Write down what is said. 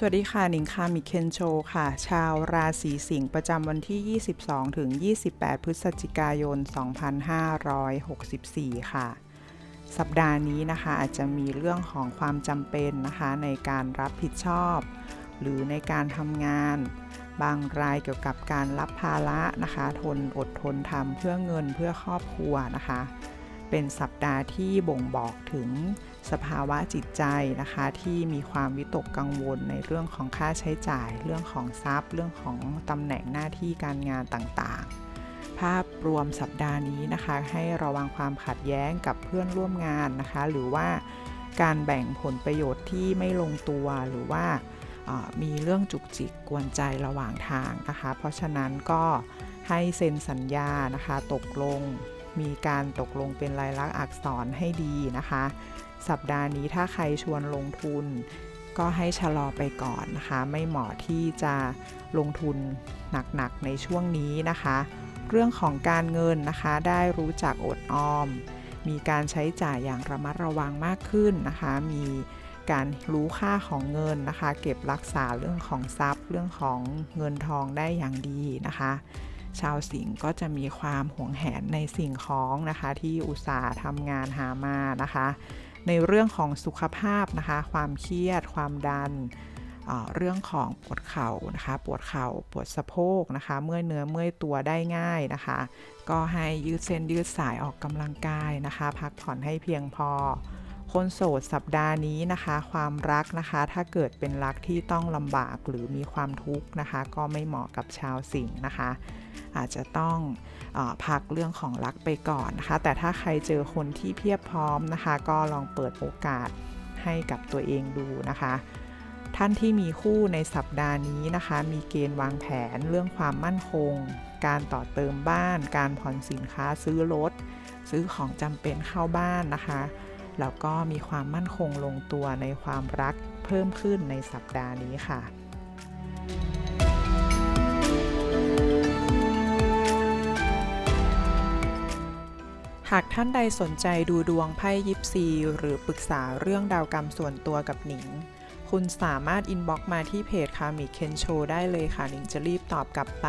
สวัสดีค่ะหนิงคามิเคนโชค่ะ ชาวราศีสิงห์ประจำวันที่ 22 ถึง 28 พฤศจิกายน 2564 ค่ะ สัปดาห์นี้นะคะอาจจะมีเรื่องของความจำเป็นนะคะในการรับผิดชอบ หรือในการทำงาน บางรายเกี่ยวกับการรับภาระนะคะ ทนอดทนทำเพื่อเงินเพื่อครอบครัวนะคะ เป็นสัปดาห์ที่บ่งบอกถึงสภาวะจิตใจนะคะที่มีความวิตกกังวลในเรื่องของค่าใช้จ่าย เรื่องของทรัพย์ เรื่องของตำแหน่งหน้าที่การงานต่างๆ ภาพรวมสัปดาห์นี้นะคะ ให้ระวังความขัดแย้งกับเพื่อนร่วมงานนะคะ หรือว่าการแบ่งผลประโยชน์ที่ไม่ลงตัวหรือว่ามีเรื่องจุกจิกกวนใจระหว่างทางนะคะ เพราะฉะนั้นก็ให้เซ็นสัญญานะคะ ตกลง มีการตกลงเป็นลายลักษณ์อักษรให้ดีนะคะ สัปดาห์นี้ถ้าใครชวนลงทุน ก็ให้ชะลอไปก่อนนะคะ ไม่เหมาะที่จะลงทุนหนักๆในช่วงนี้นะคะ เรื่องของการเงินนะคะได้รู้จักอดออม มีการใช้จ่ายอย่างระมัดระวังมากขึ้นนะคะ มีการรู้ค่าของเงินนะคะ เก็บรักษาเรื่องของทรัพย์ เรื่องของเงินทองได้อย่างดีนะคะ ชาวสิงห์ก็จะมีความหวงแหนในสิ่งของนะคะ ที่อุตสาห์ทำงานหามานะคะ ในเรื่องของสุขภาพนะคะ ความเครียด ความดันเรื่องของปวดเข่านะคะ ปวดเข่าปวดสะโพกนะคะ เมื่อยเนื้อเมื่อยตัวได้ง่ายนะคะ ก็ให้ยืดเส้นยืดสายออกกำลังกายนะคะ พักผ่อนให้เพียงพอ คนโสดสัปดาห์นี้นะคะ ความรักนะคะ ถ้าเกิดเป็นรักที่ต้องลำบากหรือมีความทุกข์นะคะ ก็ไม่เหมาะกับชาวสิงห์นะคะ อาจจะต้องอพักเรื่องของรักไปก่อนนะคะ แต่ถ้าใครเจอคนที่เพียบพร้อมนะคะ ก็ลองเปิดโอกาสให้กับตัวเองดูนะคะท่านที่มีคู่ในสัปดาห์นี้นะคะ มีเกณฑ์วางแผนเรื่องความมั่นคง การต่อเติมบ้าน การผ่อนสินค้าซื้อรถ ซื้อของจำเป็นเข้าบ้านนะคะ แล้วก็มีความมั่นคงลงตัวในความรักเพิ่มขึ้นในสัปดาห์นี้ค่ะหากท่านใดสนใจดูดวงไพ่ยิปซี หรือปรึกษาเรื่องดาวกรรมส่วนตัวกับหนิง คุณสามารถอินบ็อกมาที่เพจคามิเคนโชได้เลยค่ะ หนิงจะรีบตอบกลับไป